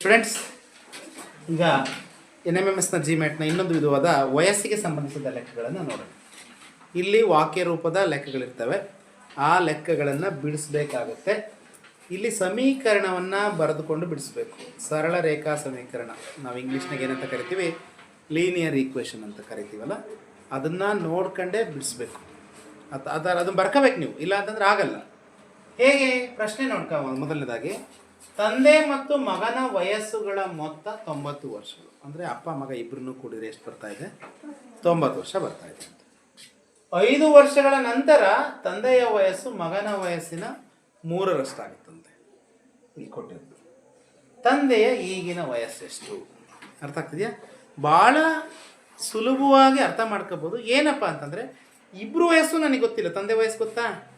Students ಈಗ N M M ಎಸ್ನ ಜಿ ಮ್ಯಾಟ್ನ ಇನ್ನೊಂದು ವಿಧವಾದ ವಯಸ್ಸಿಗೆ ಸಂಬಂಧಿಸಿದ ಲೆಕ್ಕಗಳನ್ನು ನೋಡೋಣ. ಇಲ್ಲಿ ವಾಕ್ಯ ರೂಪದ ಲೆಕ್ಕಗಳಿರ್ತವೆ. ಆ ಲೆಕ್ಕಗಳನ್ನು ಬಿಡಿಸಬೇಕಾಗುತ್ತೆ. ಇಲ್ಲಿ ಸಮೀಕರಣವನ್ನು ಬರೆದುಕೊಂಡು ಬಿಡಿಸಬೇಕು. ಸರಳ ರೇಖಾ ಸಮೀಕರಣ. ನಾವು ಇಂಗ್ಲೀಷ್ನಾಗ ಏನಂತ ಕರಿತೀವಿ? ಲೀನಿಯರ್ ಈಕ್ವೇಷನ್ ಅಂತ ಕರಿತೀವಲ್ಲ? ಅದನ್ನು ನೋಡ್ಕೊಂಡೇ ಬಿಡಿಸ್ಬೇಕು. ಅದು ಅದನ್ನು ಬರ್ಕೋಬೇಕು ನೀವು. ಇಲ್ಲ ಅಂತಂದ್ರೆ ಆಗಲ್ಲ. ಹೇಗೆ? ಪ್ರಶ್ನೆ ನೋಡ್ಕೊ ಮೊದಲನೇದಾಗಿ. ತಂದೆ ಮತ್ತು ಮಗನ ವಯಸ್ಸುಗಳ ಮೊತ್ತ ತೊಂಬತ್ತು ವರ್ಷಗಳು. ಅಂದರೆ ಅಪ್ಪ, ಮಗ ಇಬ್ಬರನ್ನೂ ಕೂಡಿದ್ರೆ ಎಷ್ಟು ಬರ್ತಾ ಇದೆ? ತೊಂಬತ್ತು ವರ್ಷ ಬರ್ತಾ ಇದೆ ಅಂತ. ಐದು ವರ್ಷಗಳ ನಂತರ ತಂದೆಯ ವಯಸ್ಸು ಮಗನ ವಯಸ್ಸಿನ ಮೂರರಷ್ಟಾಗುತ್ತಂತೆ. ಇಲ್ಲಿ ಕೊಟ್ಟಿದ್ದು. ತಂದೆಯ ಈಗಿನ ವಯಸ್ಸೆಷ್ಟು ಅರ್ಥ ಆಗ್ತಿದೆಯಾ? ಭಾಳ ಸುಲಭವಾಗಿ ಅರ್ಥ ಮಾಡ್ಕೋಬೋದು. ಏನಪ್ಪ ಅಂತಂದರೆ ಇಬ್ಬರು ವಯಸ್ಸು ನನಗೆ ಗೊತ್ತಿಲ್ಲ. ತಂದೆ ವಯಸ್ಸು ಗೊತ್ತಾ?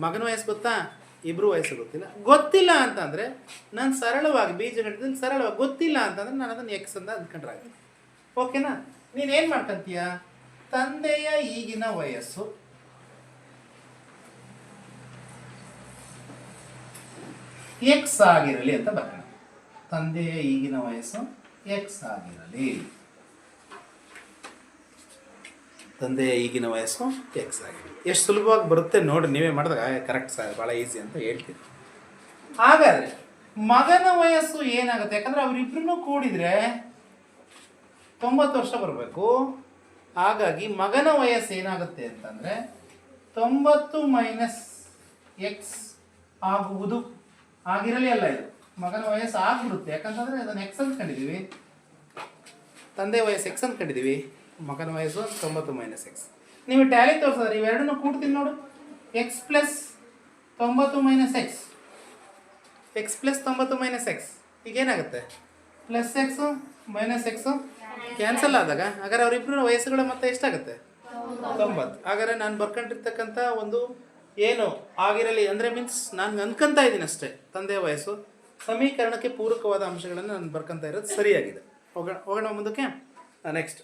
ಮಗನ ವಯಸ್ಸು ಗೊತ್ತಾ? ಇಬ್ಬರು ವಯಸ್ಸು ಗೊತ್ತಿಲ್ಲ. ಗೊತ್ತಿಲ್ಲ ಅಂತಂದರೆ ನಾನು ಸರಳವಾಗಿ ಬೀಜಗಣಿತದಲ್ಲಿ ಸರಳವಾಗಿ ಗೊತ್ತಿಲ್ಲ ಅಂತಂದರೆ ನಾನು ಅದನ್ನು ಎಕ್ಸ್ ಅಂತ ಅಂದ್ಕೊಂಡ್ರೆ ಓಕೆನಾ ನೀನೇನು ಮಾಡ್ಕೊಂತೀಯ? ತಂದೆಯ ಈಗಿನ ವಯಸ್ಸು. ಎಕ್ಸ್ ಆಗಿರಲಿ ಅಂತ ಬರೋಣ. ತಂದೆಯ ಈಗಿನ ವಯಸ್ಸು ಎಕ್ಸ್ ಆಗಿರಲಿ. ತಂದೆಯ ಈಗಿನ ವಯಸ್ಸು ಎಕ್ಸ್ ಆಗಿ ಎಷ್ಟು ಸುಲಭವಾಗಿ ಬರುತ್ತೆ ನೋಡಿ ನೀವೇ ಮಾಡಿದಾಗ ಕರೆಕ್ಟ್ ಸರ್ ಭಾಳ ಈಸಿ ಅಂತ ಹೇಳ್ತೀನಿ. ಹಾಗಾದರೆ, ಮಗನ ವಯಸ್ಸು ಏನಾಗುತ್ತೆ? ಯಾಕಂದರೆ ಅವರಿಬ್ಬರೂ ಕೂಡಿದರೆ ತೊಂಬತ್ತು ವರ್ಷ ಬರಬೇಕು. ಹಾಗಾಗಿ ಮಗನ ವಯಸ್ಸು ಏನಾಗುತ್ತೆ ಅಂತಂದರೆ, ತೊಂಬತ್ತು ಮೈನಸ್ ಎಕ್ಸ್ ಆಗುವುದು ಆಗಿರಲಿ ಅಲ್ಲ ಇದು. ಮಗನ ವಯಸ್ಸು ಆಗ್ಬಿಡುತ್ತೆ. ಯಾಕಂತಂದರೆ ಅದನ್ನು ಎಕ್ಸ್ ಅಂದ್ಕೊಂಡಿದ್ದೀವಿ ತಂದೆ ವಯಸ್ಸು ಎಕ್ಸ್ ಅಂದ್ಕೊಂಡಿದ್ದೀವಿ ಮಗನ ವಯಸ್ಸು ತೊಂಬತ್ತು ಮೈನಸ್ ಎಕ್ಸ್ ನೀವು ಟ್ಯಾಲಿ ತೋರಿಸಿದ್ರೆ ಇವೆರಡನ್ನು ಕೂಡ್ತೀನಿ ನೋಡು. ಎಕ್ಸ್ ಪ್ಲಸ್ ತೊಂಬತ್ತು ಮೈನಸ್ ಎಕ್ಸ್ ಎಕ್ಸ್ ಪ್ಲಸ್ ತೊಂಬತ್ತು ಮೈನಸ್ ಎಕ್ಸ್ ಈಗ ಏನಾಗುತ್ತೆ plus x minus x cancel ಆದಾಗ, ಹಾಗಾದ್ರೆ ಅವರಿಬ್ಬರ ವಯಸ್ಸುಗಳ ಮೊತ್ತ ಎಷ್ಟಾಗುತ್ತೆ? ತೊಂಬತ್ತು. ಹಾಗಾದ್ರೆ ನಾನು ಬರ್ಕೊಂಡಿರ್ತಕ್ಕಂಥ ಒಂದು ಏನು ಆಗಿರಲಿ, ಅಂದರೆ ಮೀನ್ಸ್ ನಾನು ಅನ್ಕೊಂತ ಇದ್ದೀನಿ ಅಷ್ಟೇ ತಂದೆಯ ವಯಸ್ಸು. ಸಮೀಕರಣಕ್ಕೆ ಪೂರಕವಾದ ಅಂಶಗಳನ್ನು ನಾನು ಬರ್ಕೊಂತ ಇರೋದು ಸರಿಯಾಗಿದೆ. ಹೋಗೋಣ ಹೋಗೋಣ ಮುಂದಕ್ಕೆ. ನೆಕ್ಸ್ಟ್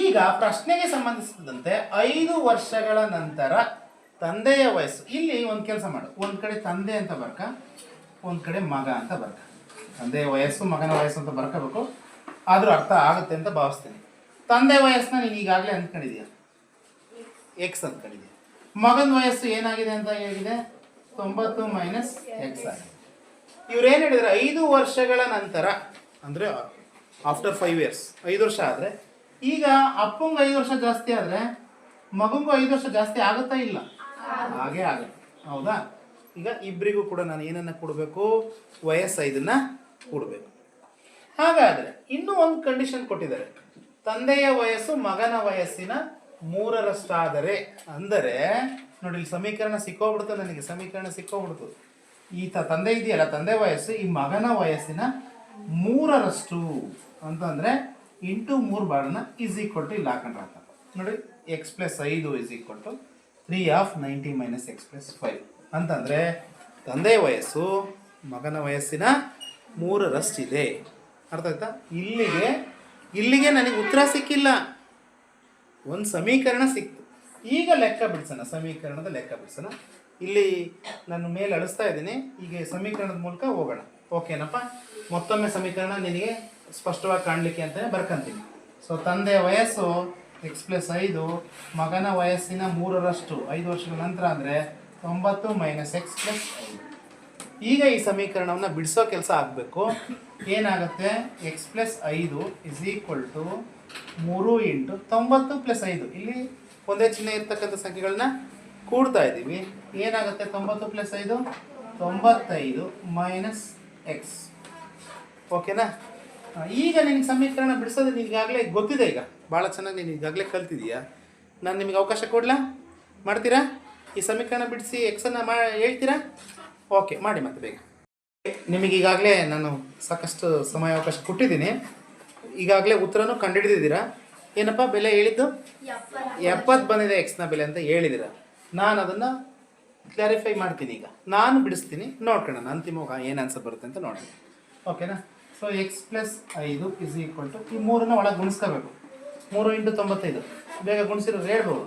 ಈಗ ಪ್ರಶ್ನೆಗೆ ಸಂಬಂಧಿಸಿದಂತೆ ಐದು ವರ್ಷಗಳ ನಂತರ ತಂದೆಯ ವಯಸ್ಸು. ಇಲ್ಲಿ ಒಂದು ಕೆಲಸ ಮಾಡು. ಒಂದು ಕಡೆ ತಂದೆ ಅಂತ ಬರ್ಕ, ಒಂದು ಕಡೆ ಮಗ ಅಂತ ಬರ್ಕ. ತಂದೆಯ ವಯಸ್ಸು, ಮಗನ ವಯಸ್ಸು ಅಂತ ಬರ್ಕೋಬೇಕು. ಆದರೂ ಅರ್ಥ ಆಗುತ್ತೆ ಅಂತ ಭಾವಿಸ್ತೀನಿ. ತಂದೆ ವಯಸ್ಸನ್ನ ನೀನು ಈಗಾಗಲೇ ಅಂದ್ಕೊಂಡಿದೀಯ ಎಕ್ಸ್ ಅಂದ್ಕೊಂಡಿದೀಯ ಮಗನ ವಯಸ್ಸು ಏನಾಗಿದೆ ಅಂತ ಹೇಳಿದೆ? ತೊಂಬತ್ತು ಮೈನಸ್ ಎಕ್ಸ್ ಆಗಿದೆ. ಇವ್ರು ಏನು ಹೇಳಿದ್ರೆ, ಐದು ವರ್ಷಗಳ ನಂತರ, ಅಂದರೆ ಆಫ್ಟರ್ ಫೈವ್ ಇಯರ್ಸ್ ಐದು ವರ್ಷ ಆದರೆ ಈಗ ಅಪ್ಪಂಗೆ ಐದು ವರ್ಷ ಜಾಸ್ತಿ ಆದರೆ ಮಗಂಗೂ ಐದು ವರ್ಷ ಜಾಸ್ತಿ ಆಗುತ್ತಾ ಇಲ್ಲ? ಹಾಗೆ ಆಗುತ್ತೆ. ಹೌದಾ? ಈಗ ಇಬ್ಬರಿಗೂ ಕೂಡ ನಾನು ಏನನ್ನ ಕೊಡಬೇಕು? ವಯಸ್ಸು ಐದನ್ನ ಕೊಡಬೇಕು. ಹಾಗಾದರೆ ಇನ್ನೂ ಒಂದು ಕಂಡೀಷನ್ ಕೊಟ್ಟಿದ್ದಾರೆ. ತಂದೆಯ ವಯಸ್ಸು ಮಗನ ವಯಸ್ಸಿನ ಮೂರರಷ್ಟಾದರೆ ಅಂದರೆ ನೋಡಿ ಇಲ್ಲಿ ಸಮೀಕರಣ ಸಿಕ್ಕೋಗ್ಬಿಡ್ತು ನನಗೆ ಸಮೀಕರಣ ಸಿಕ್ಕೋಗ್ಬಿಡ್ತು ಈ ತಂದೆ ಇದೆಯಲ್ಲ ತಂದೆ ವಯಸ್ಸು ಈ ಮಗನ ವಯಸ್ಸಿನ ಮೂರರಷ್ಟು ಅಂತಂದರೆ ಇಂಟು ಮೂರು ಬಾರ್ಡನ್ನ ಈಸ್ ಈಕ್ವಲ್ ಟು ಇಲ್ಲಿ ಹಾಕೊಂಡ್ರೆ ನೋಡಿ ಎಕ್ಸ್ ಪ್ಲಸ್ ಐದು is equal to three of ninety minus x plus five ಅಂತಂದರೆ, ತಂದೆ ವಯಸ್ಸು, ಮಗನ ವಯಸ್ಸಿನ ಮೂರರಷ್ಟಿದೆ. ಅರ್ಥ ಆಯ್ತಾ? ಇಲ್ಲಿಗೆ ಇಲ್ಲಿಗೆ ನನಗೆ ಉತ್ತರ ಸಿಕ್ಕಿಲ್ಲ. ಒಂದು ಸಮೀಕರಣ ಸಿಕ್ತು. ಈಗ ಲೆಕ್ಕ ಬಿಡಿಸೋಣ, ಸಮೀಕರಣದ ಲೆಕ್ಕ ಬಿಡಿಸೋಣ. ಇಲ್ಲಿ ನಾನು ಮೇಲೆ ಅಳಿಸ್ತಾ ಇದ್ದೀನಿ. ಈಗ ಸಮೀಕರಣದ ಮೂಲಕ ಹೋಗೋಣ. ಓಕೆನಪ್ಪ ಮತ್ತೊಮ್ಮೆ ಸಮೀಕರಣ ನಿನಗೆ ಸ್ಪಷ್ಟವಾಗಿ ಕಾಣಲಿಕ್ಕೆ ಅಂತಲೇ ಬರ್ಕಂತೀನಿ. ಸೊ ತಂದೆ ವಯಸ್ಸು ಎಕ್ಸ್ ಪ್ಲಸ್ ಐದು, ಮಗನ ವಯಸ್ಸಿನ ಮೂರರಷ್ಟು, ಐದು ವರ್ಷಗಳ ನಂತರ ಅಂದರೆ ತೊಂಬತ್ತು ಮೈನಸ್ ಎಕ್ಸ್ ಪ್ಲಸ್ ಈಗ ಈ ಸಮೀಕರಣವನ್ನು ಬಿಡಿಸೋ ಕೆಲಸ ಆಗಬೇಕು. ಏನಾಗುತ್ತೆ? ಎಕ್ಸ್ ಪ್ಲಸ್ ಐದು ಇಸ್ ಈಕ್ವಲ್ ಟು ಮೂರು ಇಂಟು ತೊಂಬತ್ತು ಪ್ಲಸ್ ಐದು. ಇಲ್ಲಿ ಒಂದೇ ಚಿಹ್ನೆ ಇರ್ತಕ್ಕಂಥ ಸಂಖ್ಯೆಗಳನ್ನ ಕೂಡ್ತಾ ಇದ್ದೀವಿ. ಏನಾಗುತ್ತೆ ತೊಂಬತ್ತು ಪ್ಲಸ್ ಐದು? ತೊಂಬತ್ತೈದು ಮೈನಸ್ ಎಕ್ಸ್ ಓಕೆನಾ ಈಗ ನಿನಗೆ ಸಮೀಕರಣ ಬಿಡಿಸೋದು ನಿನಗಾಗಲೇ ಗೊತ್ತಿದೆ ಈಗ. ಭಾಳ ಚೆನ್ನಾಗಿ ನೀನು ಈಗಾಗಲೇ ಕಲ್ತಿದೀಯಾ? ನಾನು ನಿಮಗೆ ಅವಕಾಶ ಕೊಡಲಾ? ಮಾಡ್ತೀರಾ? ಈ ಸಮೀಕರಣ ಬಿಡಿಸಿ ಎಕ್ಸನ್ನು ಮಾ, ಹೇಳ್ತೀರಾ? ಓಕೆ ಮಾಡಿ ಮತ್ತೆ ಬೇಗ. ನಿಮಗೀಗಾಗಲೇ ನಾನು ಸಾಕಷ್ಟು ಸಮಯ ಅವಕಾಶ ಕೊಟ್ಟಿದ್ದೀನಿ. ಈಗಾಗಲೇ ಉತ್ತರನೂ ಕಂಡುಹಿಡಿದಿದ್ದೀರಾ? ಏನಪ್ಪ ಬೆಲೆ ಹೇಳಿದ್ದು? ಎಪ್ಪತ್ತು ಬಂದಿದೆ ಎಕ್ಸ್ನ ಬೆಲೆ ಅಂತ ಹೇಳಿದಿರ ನಾನು ಅದನ್ನು ಕ್ಲಾರಿಫೈ ಮಾಡ್ತೀನಿ ಈಗ. ನಾನು ಬಿಡಿಸ್ತೀನಿ. ನೋಡ್ಕೊಳ್ಳೋಣ. ಅಂತಿಮವಾಗಿ ಏನು ಆನ್ಸರ್ ಬರುತ್ತೆ ಅಂತ ನೋಡೋಣ ಓಕೆನಾ ಸೊ ಎಕ್ಸ್ ಪ್ಲಸ್ ಐದು ಇಸ್ ಈಕ್ವಲ್ ಟು ಈ ಮೂರನ್ನ ಒಳಗೆ ಗುಣಿಸ್ಕೋಬೇಕು. ಮೂರು ಇಂಟು ತೊಂಬತ್ತೈದು. ಬೇಗ ಗುಣಿಸಿರೋ ಹೇಳ್ಬೋದು.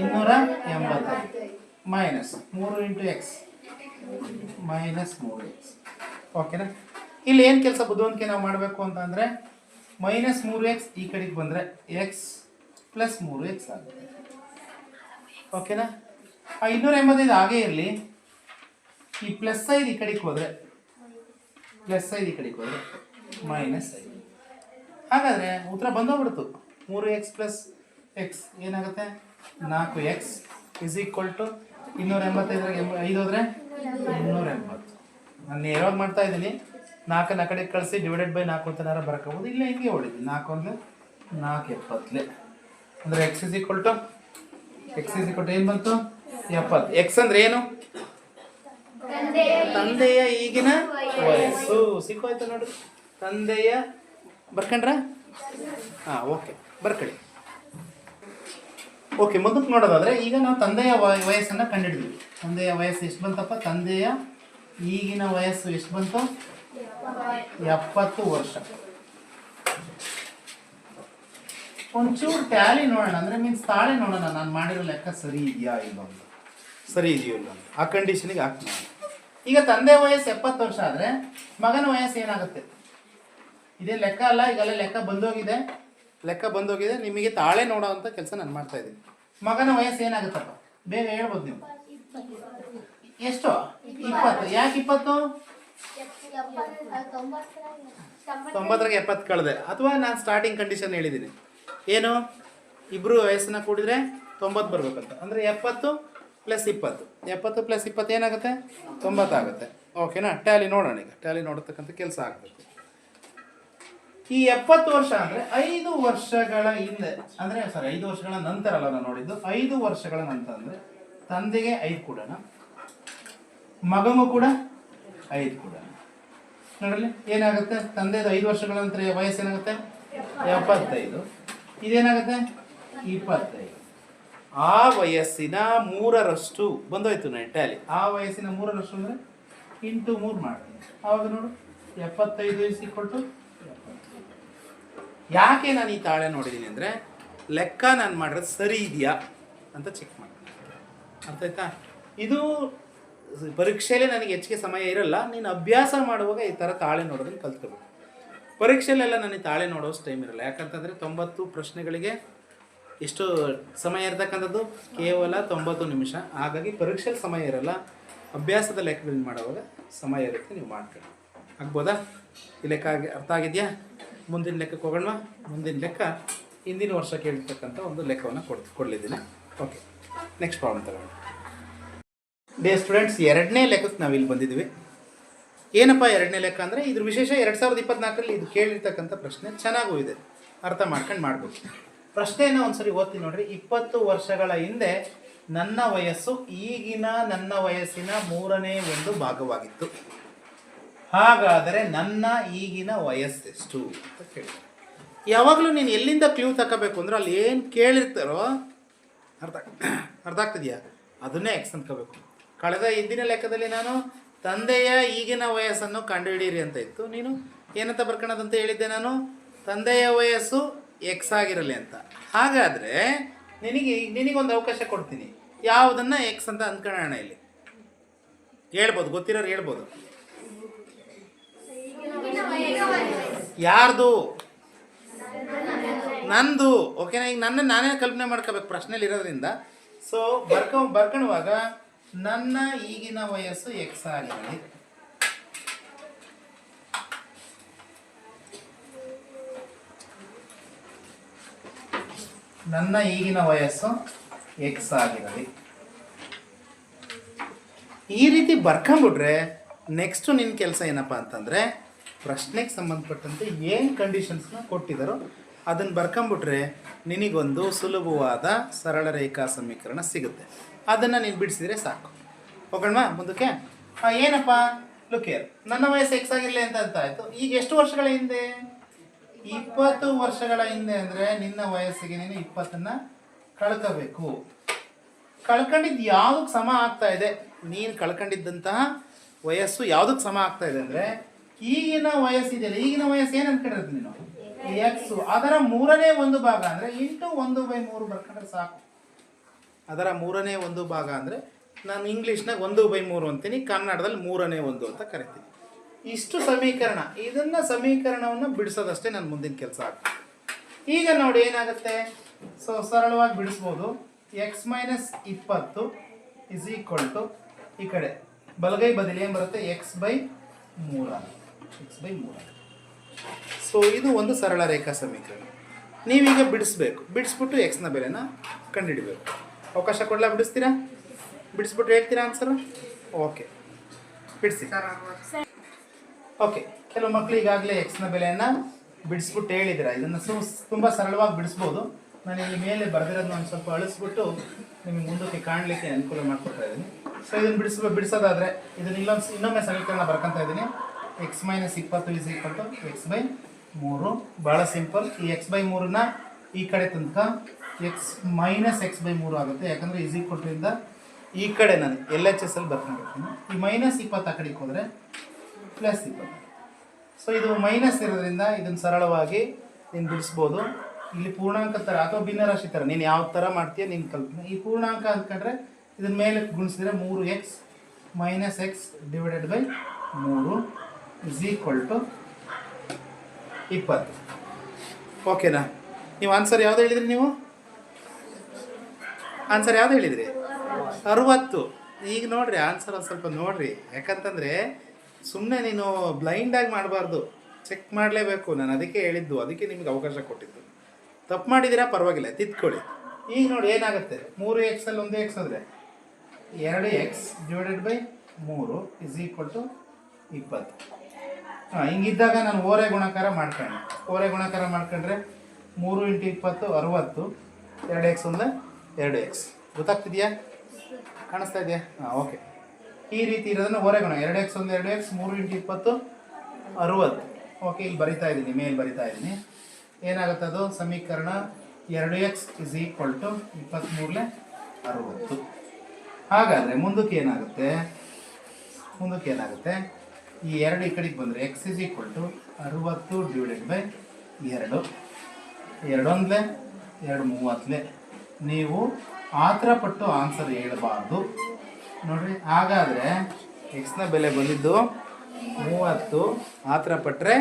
ಇನ್ನೂರ ಎಂಬತ್ತೈದು. ಮೈನಸ್ ಮೂರು ಇಂಟು ಎಕ್ಸ್ ಮೈನಸ್ ಮೂರು ಎಕ್ಸ್ ಓಕೆನಾ ಇಲ್ಲಿ ಏನು ಕೆಲಸ ಬುದ್ಧಿವಂತಿಕೆ ನಾವು ಮಾಡಬೇಕು ಅಂತ ಅಂದರೆ ಮೈನಸ್ ಮೂರು ಎಕ್ಸ್ ಈ ಕಡೆಗೆ ಬಂದರೆ ಎಕ್ಸ್ ಪ್ಲಸ್ ಮೂರು ಎಕ್ಸ್ ಆಗುತ್ತೆ. ಓಕೆನಾ ಆ ಇನ್ನೂರ ಎಂಬತ್ತೈದು ಹಾಗೇ ಇರಲಿ. ಈ ಪ್ಲಸ್ ಐದು ಈ ಕಡೆಗೆ ಹೋದರೆ ಪ್ಲಸ್ ಐದು ಈ ಕಡೆಗೆ ಹೋದರೆ ಮೈನಸ್ ಐದು. ಹಾಗಾದರೆ ಉತ್ತರ ಬಂದೋಗ್ಬಿಡ್ತು. ಮೂರು ಎಕ್ಸ್ ಪ್ಲಸ್ ಎಕ್ಸ್ ಏನಾಗುತ್ತೆ? ನಾಲ್ಕು ಎಕ್ಸ್ ಇಸ್ ಈಕ್ವಲ್ ಟು ಇನ್ನೂರ ಎಂಬತ್ತೈದರಾಗ ಎಂಬ ಐದು ಹೋದರೆ ಇನ್ನೂರ ಎಂಬತ್ತು. ನಾನು ನೇರವಾಗಿ ಮಾಡ್ತಾ ಇದ್ದೀನಿ. ನಾಲ್ಕು ಆ ಕಡೆ ಕಳಿಸಿ ಡಿವೈಡೆಡ್ ಬೈ ನಾಲ್ಕು ಅಂತನಾರ ಬರ್ಕೋಬೋದು. ಇಲ್ಲ ಹಿಂಗೆ ಹೊಡಿದ್ವಿ ನಾಲ್ಕು ಅಂದರೆ ನಾಲ್ಕು ಎಪ್ಪತ್ತಲೆ. ಅಂದರೆ x is equal to x is equal to ಏನು ಬಂತು? ಎಪ್ಪತ್ತು. ಎಕ್ಸ್ ಅಂದ್ರೆ ಏನು? ತಂದೆಯ ಈಗಿನ ವಯಸ್ಸು ಸಿಕ್ಕೋಯ್ತು ನೋಡ್ರಿ ತಂದೆಯ ಬರ್ಕಂಡ್ರ? ಹಾಂ ಓಕೆ ಬರ್ಕಳಿ. ಓಕೆ ಮುಂದಕ್ಕೆ ನೋಡೋದಾದ್ರೆ ಈಗ ನಾವು ತಂದೆಯ ವಯಸ್ಸನ್ನು ಕಂಡಿಡ್ತೀವಿ. ತಂದೆಯ ವಯಸ್ಸು ಎಷ್ಟು ಬಂತಪ್ಪ? ತಂದೆಯ ಈಗಿನ ವಯಸ್ಸು ಎಷ್ಟು ಬಂತು? ಎಪ್ಪತ್ತು ವರ್ಷ. ಒಂಚೂರು ಟ್ಯಾಲಿ ನೋಡೋಣ. ಅಂದ್ರೆ ಮೀನ್ಸ್ ತಾಳೆ ನೋಡೋಣ. ನಾನು ಮಾಡಿರೋ ಲೆಕ್ಕ ಸರಿ ಇದೆಯಾ ಇಲ್ಲ ಸರಿ ಇದೆಯೋ ಇಲ್ಲ ಆ ಕಂಡೀಷನಿಗೆ ಹಾಕ್ತೀನಿ. ಈಗ ತಂದೆ ವಯಸ್ಸು ಎಪ್ಪತ್ತು ವರ್ಷ ಆದರೆ ಮಗನ ವಯಸ್ಸು ಏನಾಗುತ್ತೆ? ಇದೇ ಲೆಕ್ಕ ಅಲ್ಲ ಈಗಲ್ಲ ಲೆಕ್ಕ ಬಂದೋಗಿದೆ. ಲೆಕ್ಕ ಬಂದೋಗಿದೆ ನಿಮಗೆ ತಾಳೆ ನೋಡೋ ಅಂತ ಕೆಲಸ ನಾನು ಮಾಡ್ತಾ ಇದ್ದೀನಿ. ಮಗನ ವಯಸ್ಸು ಏನಾಗುತ್ತಪ್ಪ? ಬೇಗ ಹೇಳ್ಬೋದು ನೀವು. ಎಷ್ಟು? ಇಪ್ಪತ್ತು. ಯಾಕೆ ಇಪ್ಪತ್ತು? ತೊಂಬತ್ತರಾಗ ಎಪ್ಪತ್ತು ಕಳೆದೆ. ಅಥವಾ ನಾನು ಸ್ಟಾರ್ಟಿಂಗ್ ಕಂಡೀಷನ್ ಹೇಳಿದ್ದೀನಿ. ಏನು? ಇಬ್ಬರು ವಯಸ್ಸನ್ನ ಕೂಡಿದ್ರೆ ತೊಂಬತ್ತು ಬರ್ಬೇಕಂತ. ಅಂದರೆ ಎಪ್ಪತ್ತು ಪ್ಲಸ್ ಇಪ್ಪತ್ತು. ಎಪ್ಪತ್ತು ಪ್ಲಸ್ ಇಪ್ಪತ್ತು ಏನಾಗುತ್ತೆ? ತೊಂಬತ್ತಾಗುತ್ತೆ. ಓಕೆನಾ ಟ್ಯಾಲಿ ನೋಡೋಣ ಈಗ. ಟ್ಯಾಲಿ ನೋಡತಕ್ಕಂಥ ಕೆಲಸ ಆಗಬೇಕು. ಈ ಎಪ್ಪತ್ತು ವರ್ಷ ಅಂದರೆ ಐದು ವರ್ಷಗಳ ಹಿಂದೆ, ಅಂದರೆ ಸರ್ ಐದು ವರ್ಷಗಳ ನಂತರ ಅಲ್ಲ ನಾನು ನೋಡಿದ್ದು. ಐದು ವರ್ಷಗಳ ನಂತರ ಅಂದರೆ ತಂದೆಗೆ ಐದು ಕೊಡೋಣ ಮಗನೂ ಕೂಡ ಐದು ಕೊಡೋಣ ನೋಡಲಿ ಏನಾಗುತ್ತೆ? ತಂದೆದು ಐದು ವರ್ಷಗಳ ನಂತರ ವಯಸ್ಸೇನಾಗುತ್ತೆ? ಎಪ್ಪತ್ತೈದು. ಇದೇನಾಗುತ್ತೆ? ಇಪ್ಪತ್ತೈದು. ಆ ವಯಸ್ಸಿನ ಮೂರರಷ್ಟು ಬಂದೋಯ್ತು ನಾನು ಟ್ಯಾಲಿ ಆ ವಯಸ್ಸಿನ ಮೂರರಷ್ಟು ಅಂದರೆ ಇಂಟು ಮೂರು ಮಾಡ್ತೀನಿ ಆವಾಗ ನೋಡು, ಎಪ್ಪತ್ತೈದು ಇಸ್ ಈಕ್ವಲ್ ಟು ಯಾಕೆ ನಾನು ಈ ತಾಳೆ ನೋಡಿದ್ದೀನಿ ಅಂದರೆ ಲೆಕ್ಕ ನಾನು ಮಾಡಿರೋದು ಸರಿ ಇದೆಯಾ ಅಂತ ಚೆಕ್ ಮಾಡ್ತೀನಿ ಅರ್ಥ ಆಯ್ತಾ? ಇದು ಪರೀಕ್ಷೆಯಲ್ಲಿ ನನಗೆ ಹೆಚ್ಚಿಗೆ ಸಮಯ ಇರಲ್ಲ. ನೀನು ಅಭ್ಯಾಸ ಮಾಡುವಾಗ ಈ ಥರ ತಾಳೆ ನೋಡೋದನ್ನು ಕಲ್ತ್ಕೋಬೇಕು ಪರೀಕ್ಷೆಯಲ್ಲೆಲ್ಲ ನನಗೆ ತಾಳೆ ನೋಡೋಷ್ಟು ಟೈಮ್ ಇರಲ್ಲ. ಯಾಕಂತಂದರೆ ತೊಂಬತ್ತು ಪ್ರಶ್ನೆಗಳಿಗೆ ಎಷ್ಟು ಸಮಯ ಇರ್ತಕ್ಕಂಥದ್ದು ಕೇವಲ ತೊಂಬತ್ತು ನಿಮಿಷ. ಹಾಗಾಗಿ ಪರೀಕ್ಷೆಯಲ್ಲಿ ಸಮಯ ಇರಲ್ಲ. ಅಭ್ಯಾಸದ ಲೆಕ್ಕದಲ್ಲಿ ಮಾಡುವಾಗ ಸಮಯ ಇರುತ್ತೆ, ನೀವು ಮಾಡ್ಕೊಳ್ಳಿ. ಆಗ್ಬೋದಾ? ಈ ಲೆಕ್ಕ ಅರ್ಥ ಆಗಿದೆಯಾ? ಮುಂದಿನ ಲೆಕ್ಕಕ್ಕೆ ಹೋಗೋಣ. ಮುಂದಿನ ಲೆಕ್ಕ ಹಿಂದಿನ ವರ್ಷ ಕೇಳಿರ್ತಕ್ಕಂಥ ಒಂದು ಲೆಕ್ಕವನ್ನು ಕೊಡ್, ಕೊಡಲಿದ್ದೀನಿ. ಓಕೆ ನೆಕ್ಸ್ಟ್ ಪ್ರಾಬ್ಲಮ್ ತಗೊಳ್ಳಿ ಡೇ ಸ್ಟೂಡೆಂಟ್ಸ್ ಎರಡನೇ ಲೆಕ್ಕಕ್ಕೆ ನಾವು ಇಲ್ಲಿ ಬಂದಿದ್ದೀವಿ. ಏನಪ್ಪ ಎರಡನೇ ಲೆಕ್ಕ ಅಂದರೆ ಇದ್ರ ವಿಶೇಷ ಎರಡು ಸಾವಿರದ ಇಪ್ಪತ್ನಾಲ್ಕರಲ್ಲಿ ಇದು ಕೇಳಿರ್ತಕ್ಕಂಥ ಪ್ರಶ್ನೆ ಚೆನ್ನಾಗೂ ಇದೆ. ಅರ್ಥ ಮಾಡ್ಕೊಂಡು ಮಾಡಬೇಕು. ಪ್ರಶ್ನೆಯನ್ನು ಒಂದ್ಸರಿ ಓದ್ತೀನಿ ನೋಡ್ರಿ. ಇಪ್ಪತ್ತು ವರ್ಷಗಳ ಹಿಂದೆ ನನ್ನ ವಯಸ್ಸು ಈಗಿನ ನನ್ನ ವಯಸ್ಸಿನ ಮೂರನೇ ಒಂದು ಭಾಗವಾಗಿತ್ತು. ಹಾಗಾದರೆ ನನ್ನ ಈಗಿನ ವಯಸ್ಸೆಷ್ಟು ಅಂತ ಕೇಳಿ. ಯಾವಾಗಲೂ ನೀನು ಎಲ್ಲಿಂದ ಕ್ಲೂ ತಗೋಬೇಕು ಅಂದ್ರೆ ಅಲ್ಲಿ ಏನು ಕೇಳಿರ್ತಾರೋ ಅರ್ಥ ಅರ್ಥ ಆಗ್ತಿದೆಯಾ? ಅದನ್ನೇ ಎಕ್ಸ್ ಅಂದ್ಕೋಬೇಕು ಕಳೆದ ಹಿಂದಿನ ಲೆಕ್ಕದಲ್ಲಿ ನಾನು ತಂದೆಯ ಈಗಿನ ವಯಸ್ಸನ್ನು ಕಂಡುಹಿಡಿಯಿರಿ ಅಂತ ಇತ್ತು. ನೀನು ಏನಂತ ಬರ್ಕೊಳ್ಳೋದಂತ ಹೇಳಿದ್ದೆ ನಾನು? ತಂದೆಯ ವಯಸ್ಸು ಎಕ್ಸ್ ಆಗಿರಲಿ ಅಂತ. ಹಾಗಾದರೆ ನಿನಗೆ, ನಿನಗೊಂದು ಅವಕಾಶ ಕೊಡ್ತೀನಿ. ಯಾವುದನ್ನು ಎಕ್ಸ್ ಅಂತ ಅಂದ್ಕೊಳ್ಳೋಣ ಇಲ್ಲಿ. ಹೇಳ್ಬೋದು, ಗೊತ್ತಿರೋರು ಹೇಳ್ಬೋದು. ಯಾರ್ದು? ನಂದು. ಓಕೆನಾ ಈಗ ನನ್ನ, ನಾನೇ ಕಲ್ಪನೆ ಮಾಡ್ಕೋಬೇಕು ಪ್ರಶ್ನೆಯಲ್ಲಿ ಇರೋದ್ರಿಂದ. ಸೊ ಬರ್ಕೊ ಬರ್ಕೊಳ್ಳುವಾಗ ನನ್ನ ಈಗಿನ ವಯಸ್ಸು ಎಕ್ಸ್ ಆಗಿರಲಿ. ನನ್ನ ಈಗಿನ ವಯಸ್ಸು ಎಕ್ಸ್ ಆಗಿರಲಿ. ಈ ರೀತಿ ಬರ್ಕೊಂಬಿಟ್ರೆ ನೆಕ್ಸ್ಟು ನಿನ್ನ ಕೆಲಸ ಏನಪ್ಪ ಅಂತಂದರೆ, ಪ್ರಶ್ನೆಗೆ ಸಂಬಂಧಪಟ್ಟಂತೆ ಏನು ಕಂಡೀಷನ್ಸ್ನ ಕೊಟ್ಟಿದ್ದಾರೋ ಅದನ್ನು ಬರ್ಕೊಂಬಿಟ್ರೆ ನಿನಗೊಂದು ಸುಲಭವಾದ ಸರಳ ರೇಖಾ ಸಮೀಕರಣ ಸಿಗುತ್ತೆ. ಅದನ್ನು ನೀನು ಬಿಡಿಸಿದರೆ ಸಾಕು. ಹೋಗೋಣ ಮುಂದಕ್ಕೆ? ಏನಪ್ಪ? ಲುಕೇರ್ ನನ್ನ ವಯಸ್ಸು ಎಕ್ಸ್ ಆಗಿರಲಿ ಅಂತ ಅಂತ ಆಯಿತು. ಈಗ ಎಷ್ಟು ವರ್ಷಗಳ ಹಿಂದೆ? ಇಪ್ಪತ್ತು ವರ್ಷಗಳ ಹಿಂದೆ ಅಂದರೆ ನಿನ್ನ ವಯಸ್ಸಿಗೆ ನೀನು ಇಪ್ಪತ್ತನ್ನ ಕಳ್ಕೋಬೇಕು. ಕಳ್ಕೊಂಡಿದ್ದು ಯಾವುದಕ್ಕೆ ಸಮ ಆಗ್ತಾ ಇದೆ? ನೀನು ಕಳ್ಕೊಂಡಿದ್ದಂತಹ ವಯಸ್ಸು ಯಾವುದಕ್ಕೆ ಸಮ ಆಗ್ತಾ ಇದೆ ಅಂದರೆ ಈಗಿನ ವಯಸ್ಸಿದೆಯಲ್ಲ, ಈಗಿನ ವಯಸ್ಸು ಏನು ಅನ್ಕೊಂಡಿರ್ತೀನಿ ನೀನು? ಎಕ್ಸು ಅದರ ಮೂರನೇ ಒಂದು ಭಾಗ ಅಂದರೆ ಇಂಟು ಒಂದು ಬೈ ಮೂರು ಬರ್ಕೊಂಡ್ರೆ ಸಾಕು. ಅದರ ಮೂರನೇ ಒಂದು ಭಾಗ ಅಂದರೆ ನಾನು ಇಂಗ್ಲೀಷ್ನಾಗ ಒಂದು ಬೈ ಮೂರು ಅಂತೀನಿ, ಕನ್ನಡದಲ್ಲಿ ಮೂರನೇ ಒಂದು ಅಂತ ಕರಿತೀನಿ. ಇಷ್ಟು ಸಮೀಕರಣ. ಇದನ್ನ ಸಮೀಕರಣವನ್ನು ಬಿಡಿಸೋದಷ್ಟೇ ನನ್ನ ಮುಂದಿನ ಕೆಲಸ ಆಗ್ತದೆ ಈಗ ನೋಡಿ ಏನಾಗುತ್ತೆ? ಸೊ, ಸರಳವಾಗಿ ಬಿಡಿಸ್ಬೋದು. ಎಕ್ಸ್ ಮೈನಸ್ ಇಪ್ಪತ್ತು ಇಸ್ ಈಕ್ವಲ್ ಟು ಈ ಕಡೆ. ಬಲಗೈ ಬದಲಿ ಏನು ಬರುತ್ತೆ? ಎಕ್ಸ್ ಬೈ ಮೂರ ಎಕ್ಸ್ ಬೈ ಮೂರ ಸೊ ಇದು ಒಂದು ಸರಳ ರೇಖಾ ಸಮೀಕರಣ. ನೀವೀಗ ಬಿಡಿಸ್ಬೇಕು. ಬಿಡಿಸ್ಬಿಟ್ಟು ಎಕ್ಸ್ನ ಬೆಲೆನ ಕಂಡುಹಿಡಬೇಕು. ಅವಕಾಶ ಕೊಡಲ ಬಿಡಿಸ್ತೀರಾ? ಬಿಡಿಸ್ಬಿಟ್ಟು ಹೇಳ್ತೀರಾ ಆನ್ಸರು ಓಕೆ ಬಿಡಿಸಿ. ಓಕೆ ಕೆಲವು ಮಕ್ಕಳು ಈಗಾಗಲೇ ಎಕ್ಸ್ನ ಬೆಲೆಯನ್ನು ಬಿಡಿಸ್ಬಿಟ್ಟು ಹೇಳಿದ್ದೀರಾ ಇದನ್ನು ಸು, ತುಂಬ ಸರಳವಾಗಿ ಬಿಡಿಸ್ಬೋದು. ನಾನು ಇಲ್ಲಿ ಮೇಲೆ ಬರೆದಿರೋದನ್ನ ಒಂದು ಸ್ವಲ್ಪ ಅಳಿಸ್ಬಿಟ್ಟು ನಿಮಗೆ ಮುಂದಕ್ಕೆ ಕಾಣಲಿಕ್ಕೆ ಅನುಕೂಲ ಮಾಡ್ಕೊಳ್ತಾ ಇದ್ದೀನಿ. ಸೊ ಇದನ್ನು ಬಿಡಿಸ್ಬೇಕು ಬಿಡಿಸೋದಾದರೆ ಇದನ್ನು ಇಲ್ಲೊಂದು ಇನ್ನೊಮ್ಮೆ ಸಮೀಕರಣ ಬರ್ಕೊಂತ ಇದ್ದೀನಿ. ಎಕ್ಸ್ ಮೈನಸ್ ಇಪ್ಪತ್ತು ಇಸ್ ಈಕ್ವಲ್ ಎಕ್ಸ್ ಬೈ ಮೂರು. ಭಾಳ ಸಿಂಪಲ್ ಈ ಎಕ್ಸ್ ಬೈ ಮೂರನ್ನ ಈ ಕಡೆ ತನಕ ಎಕ್ಸ್ ಮೈನಸ್ ಎಕ್ಸ್ ಬೈ ಮೂರು ಆಗುತ್ತೆ. ಯಾಕಂದರೆ ಇಸ್ ಈಕ್ವಲ್ ಇಂದ ಈ ಕಡೆ ನಾನು ಎಲ್ ಎಚ್ ಎಸ್ ಅಲ್ಲಿ ಬರ್ಕೊಂಡಿರ್ತೀನಿ. ಈ ಮೈನಸ್ ಇಪ್ಪತ್ತು ಆ ಕಡೆಗೆ ಹೋದರೆ ಪ್ಲಸ್ ಇಪ್ಪತ್ತು ಸೊ ಇದು ಮೈನಸ್ ಇರೋದ್ರಿಂದ ಇದನ್ನು ಸರಳವಾಗಿ ನೀನು ಬಿಡಿಸ್ಬೋದು. ಇಲ್ಲಿ ಪೂರ್ಣಾಂಕ ಥರ ಅಥವಾ ಭಿನ್ನರಾಶಿ ಥರ ನೀನು ಯಾವ ಥರ ಮಾಡ್ತೀಯ ನಿನ್ನ ಕಲ್ಪನೆ. ಈ ಪೂರ್ಣಾಂಕ ಅಂದ್ಕೊಂಡ್ರೆ ಇದನ್ನ ಮೇಲೆ ಗುಣಿಸಿದ್ರೆ ಮೂರು x minus x divided by ಮೂರು ಇಸ್ ಈಕ್ವಲ್ ಟು ಇಪ್ಪತ್ತು. ಓಕೆನಾ ನೀವು ಆನ್ಸರ್ ಯಾವ್ದು ಹೇಳಿದ್ರಿ ನೀವು? ಆನ್ಸರ್ ಯಾವ್ದು ಹೇಳಿದ್ರಿ? ಅರುವತ್ತು. ಈಗ ನೋಡ್ರಿ ಆನ್ಸರ್ ಒಂದು ಸ್ವಲ್ಪ ನೋಡ್ರಿ. ಯಾಕಂತಂದ್ರೆ ಸುಮ್ಮನೆ ನೀನು ಬ್ಲೈಂಡಾಗಿ ಮಾಡಬಾರ್ದು. ಚೆಕ್ ಮಾಡಲೇಬೇಕು. ನಾನು ಅದಕ್ಕೆ ಹೇಳಿದ್ದು. ಅದಕ್ಕೆ ನಿಮಗೆ ಅವಕಾಶ ಕೊಟ್ಟಿದ್ದು. ತಪ್ಪು ಮಾಡಿದ್ದೀರಾ? ಪರವಾಗಿಲ್ಲ. ತಿದ್ಕೊಳ್ಳಿ. ಈಗ ನೋಡಿ ಏನಾಗುತ್ತೆ? ಮೂರು ಎಕ್ಸಲ್ಲಿ ಒಂದು ಎಕ್ಸ್ ಅಂದರೆ? ಎರಡು ಎಕ್ಸ್ ಡಿವೈಡೆಡ್ ಬೈ ಮೂರು ಇಸ್ ಈಕ್ವಲ್ ಟು ಇಪ್ಪತ್ತು. ಹಾಂ, ಹಿಂಗಿದ್ದಾಗ ನಾನು ಓರೆ ಗುಣಾಕಾರ ಮಾಡ್ಕೊಂಡೆ. ಓರೆ ಗುಣಾಕಾರ ಮಾಡ್ಕೊಂಡ್ರೆ ಮೂರು ಇಂಟು ಇಪ್ಪತ್ತು, ಅರುವತ್ತು. ಎರಡು ಎಕ್ಸ್ ಒಂದು ಎರಡು ಎಕ್ಸ್ ಗೊತ್ತಾಗ್ತಿದೆಯಾ? ಕಾಣಿಸ್ತಾ ಇದೆಯಾ? ಹಾಂ ಓಕೆ ಈ ರೀತಿ ಇರೋದನ್ನ ಹೊರಗೋಣ ಗುಣ ಎರಡು ಎಕ್ಸ್ ಒಂದು, ಎರಡು ಎಕ್ಸ್ ಮೂರು ಇಂಟು ಇಪ್ಪತ್ತು, ಅರುವತ್ತು. ಓಕೆ ಇಲ್ಲಿ ಬರಿತಾ ಇದ್ದೀನಿ, ಮೇಲ್ ಬರಿತಾ ಇದ್ದೀನಿ. ಏನಾಗುತ್ತೆ ಅದು? ಸಮೀಕರಣ ಎರಡು ಎಕ್ಸ್ ಇಸ್ ಈಕ್ವಲ್ ಟು ಇಪ್ಪತ್ತ್ಮೂರಲೆ ಅರುವತ್ತು. ಹಾಗಾದರೆ ಮುಂದಕ್ಕೆ ಏನಾಗುತ್ತೆ? ಮುಂದಕ್ಕೆ ಏನಾಗುತ್ತೆ? ಈ ಎರಡು ಈ ಕಡೆಗೆ ಬಂದರೆ ಎಕ್ಸ್ ಇಸ್ ಈಕ್ವಲ್ ಟು ಅರುವತ್ತು ಡಿವೈಡೆಡ್ ಬೈ ಎರಡು. ಎರಡೊಂದ್ಲೆ, ಎರಡು ಮೂವತ್ತಲೆ ನೀವು ಆತರ ಪಟ್ಟು ಆನ್ಸರ್ ಹೇಳಬಾರ್ದು. ನೋಡ್ರಿ, ಹಾಗಾದರೆ ಎಕ್ಸ್ನ ಬೆಲೆ ಬಂದಿದ್ದು ಮೂವತ್ತು. ಆತರ ಪಟ್ಟರೆ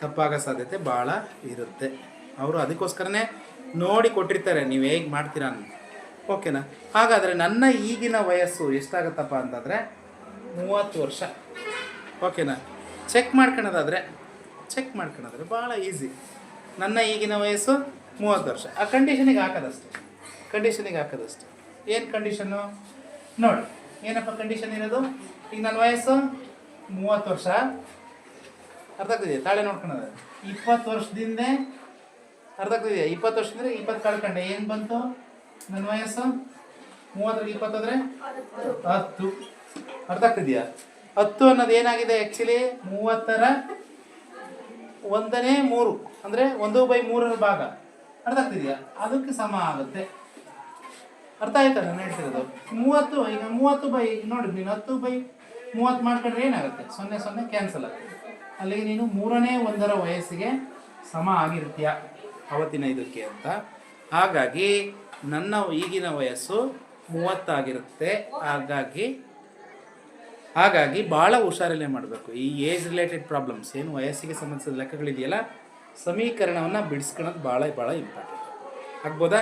ತಪ್ಪಾಗೋ ಸಾಧ್ಯತೆ ಭಾಳ ಇರುತ್ತೆ. ಅವರು ಅದಕ್ಕೋಸ್ಕರನೇ ನೋಡಿ ಕೊಟ್ಟಿರ್ತಾರೆ, ನೀವು ಹೇಗೆ ಮಾಡ್ತೀರಾ ಓಕೆನಾ ಹಾಗಾದರೆ ನನ್ನ ಈಗಿನ ವಯಸ್ಸು ಎಷ್ಟಾಗತ್ತಪ್ಪ ಅಂತಂದರೆ ಮೂವತ್ತು ವರ್ಷ. ಓಕೆನಾ ಚೆಕ್ ಮಾಡ್ಕೊಳೋದಾದರೆ ಚೆಕ್ ಮಾಡ್ಕೊಳೋದಾದ್ರೆ ಭಾಳ ಈಸಿ ನನ್ನ ಈಗಿನ ವಯಸ್ಸು ಮೂವತ್ತು ವರ್ಷ. ಆ ಕಂಡೀಷನಿಗೆ ಹಾಕೋದಷ್ಟೆ. ಕಂಡೀಷನಿಗೆ ಹಾಕೋದಷ್ಟೆ. ಏನು ಕಂಡೀಷನ್ನು ನೋಡಿ ಏನಪ್ಪ ಕಂಡೀಷನ್ ಇರೋದು? ಈಗ ನನ್ನ ವಯಸ್ಸು ಮೂವತ್ತು ವರ್ಷ. ಅರ್ಥ ಆಗ್ತಿದೆಯಾ? ತಾಳೆ ನೋಡ್ಕೊಳೋದು ಇಪ್ಪತ್ತು ವರ್ಷದಿಂದ ಅರ್ಥ ಆಗ್ತಿದೆಯಾ? ಇಪ್ಪತ್ತು ವರ್ಷದಿಂದ ಇಪ್ಪತ್ತು ಕಳ್ಕೊಂಡೆ. ಏನು ಬಂತು? ನನ್ನ ವಯಸ್ಸು ಮೂವತ್ತರಲ್ಲಿ ಇಪ್ಪತ್ತಂದರೆ ಹತ್ತು. ಅರ್ಧ ಆಗ್ತಿದೆಯಾ? ಹತ್ತು ಅನ್ನೋದು ಏನಾಗಿದೆ ಆ್ಯಕ್ಚುಲಿ ಮೂವತ್ತರ ಒಂದನೇ ಮೂರು. ಅಂದರೆ ಒಂದು ಬೈ ಮೂರರ ಭಾಗ. ಅರ್ಧ ಆಗ್ತಿದೆಯಾ? ಅದಕ್ಕೆ ಸಮ ಆಗುತ್ತೆ. ಅರ್ಥ ಆಯ್ತಲ್ಲ ನಾನು ಹೇಳ್ತಿರೋದು? ಮೂವತ್ತು, ಈಗ ಮೂವತ್ತು ಬೈ ನೋಡಿ ನೀನು ಹತ್ತು ಬೈ ಮೂವತ್ತು ಮಾಡ್ಕೊಂಡ್ರೆ ಏನಾಗುತ್ತೆ? ಸೊನ್ನೆ ಸೊನ್ನೆ ಕ್ಯಾನ್ಸಲ್ ಆಗುತ್ತೆ. ಅಲ್ಲಿಗೆ ನೀನು ಮೂರನೇ ಒಂದರ ವಯಸ್ಸಿಗೆ ಸಮ ಆಗಿರ್ತೀಯ. ಅವತ್ತಿನ ಇದಕ್ಕೆ ಅಂತ. ಹಾಗಾಗಿ ನನ್ನ ಈಗಿನ ವಯಸ್ಸು ಮೂವತ್ತಾಗಿರುತ್ತೆ. ಹಾಗಾಗಿ ಹಾಗಾಗಿ ಭಾಳ ಹುಷಾರಲ್ಲೇ ಮಾಡಬೇಕು. ಈ ಏಜ್ ರಿಲೇಟೆಡ್ ಪ್ರಾಬ್ಲಮ್ಸ್ ಏನು ವಯಸ್ಸಿಗೆ ಸಂಬಂಧಿಸಿದ ಲೆಕ್ಕಗಳಿದೆಯಲ್ಲ, ಸಮೀಕರಣವನ್ನು ಬಿಡಿಸ್ಕೊಳ್ಳೋದು ಭಾಳ ಭಾಳ ಇಂಪಾರ್ಟೆಂಟ್ ಆಗ್ಬೋದಾ?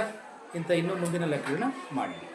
ಇಂಥ ಇನ್ನೂ ಮುಂದಿನ ಲೆಕ್ಕಗಳನ್ನ ಮಾಡಿ.